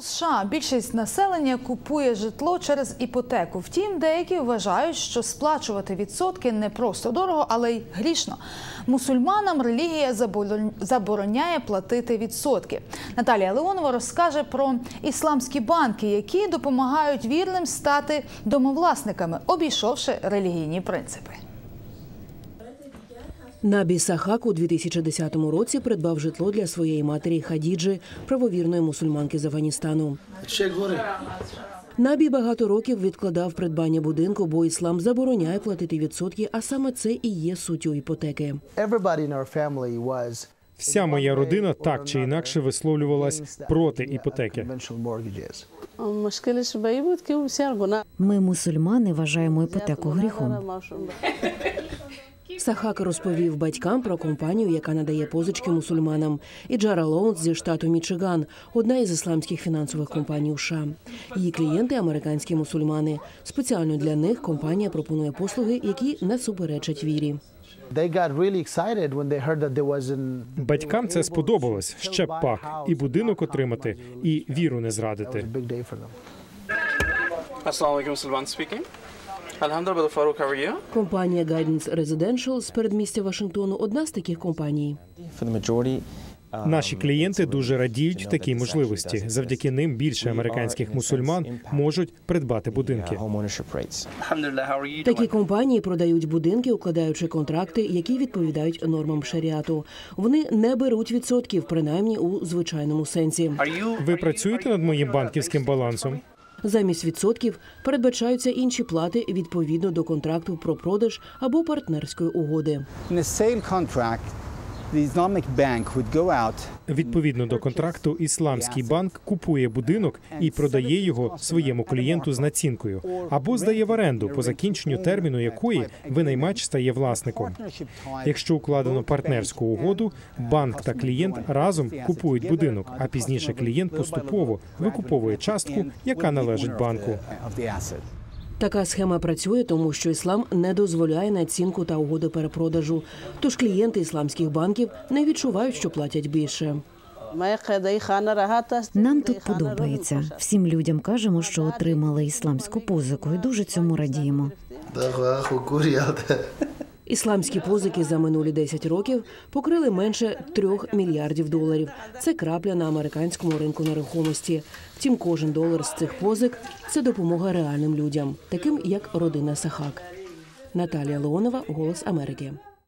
У США більшість населення купує житло через іпотеку. Втім, деякі вважають, що сплачувати відсотки не просто дорого, але й грішно. Мусульманам релігія забороняє платити відсотки. Наталія Леонова розкаже про ісламські банки, які допомагають вірним стати домовласниками, обійшовши релігійні принципи. Набі Сахак у 2010 році придбав житло для своєї матері Хадіджи, правовірної мусульманки з Афганістану. Набі багато років відкладав придбання будинку, бо іслам забороняє платити відсотки, а саме це і є суттю іпотеки. Вся моя родина так чи інакше висловлювалась проти іпотеки. Ми, мусульмани, вважаємо іпотеку гріхом. Сахак розповів батькам про компанію, яка надає позички мусульманам, і Джара Лоунс зі штату Мічиган, одна із ісламських фінансових компаній США. Її клієнти американські мусульмани. Спеціально для них компанія пропонує послуги, які не суперечать вірі. Батькам це сподобалось ще б пак і будинок отримати, і віру не зрадити. Alhamdulillah, Brother how are you? Компанія Guidance Residential з передмістя Вашингтону одна з таких компаній. Um, Наші клієнти дуже радіють такій можливості. Завдяки ним більше американських мусульман можуть придбати будинки. uh, Такі компанії продають будинки, укладаючи контракти, які відповідають нормам шаріату. Вони не беруть відсотків, принаймні у звичайному сенсі. Ви працюєте над моїм банківським балансом? Замість відсотків передбачаються інші плати відповідно до контракту про продаж або партнерської угоди. Відповідно до контракту, ісламський банк купує будинок і продає його своєму клієнту з націнкою або здає в оренду по закінченню терміну якої винаймач стає власником. Якщо укладено партнерську угоду, банк та клієнт разом купують будинок, а пізніше клієнт поступово викуповує частку, яка належить банку. Така схема працює, тому що іслам не дозволяє націнку та угоди перепродажу. Тож клієнти ісламських банків не відчувають, що платять більше. Нам тут подобається. Всім людям кажемо, що отримали ісламську позику, і дуже цьому радіємо. Ісламські позики за минулі 10 років покрили менше 3 мільярдів доларів. Це крапля на американському ринку нерухомості. Втім, кожен долар з цих позик це допомога реальним людям, таким як родина Сахак. Наталія Леонова, Голос Америки.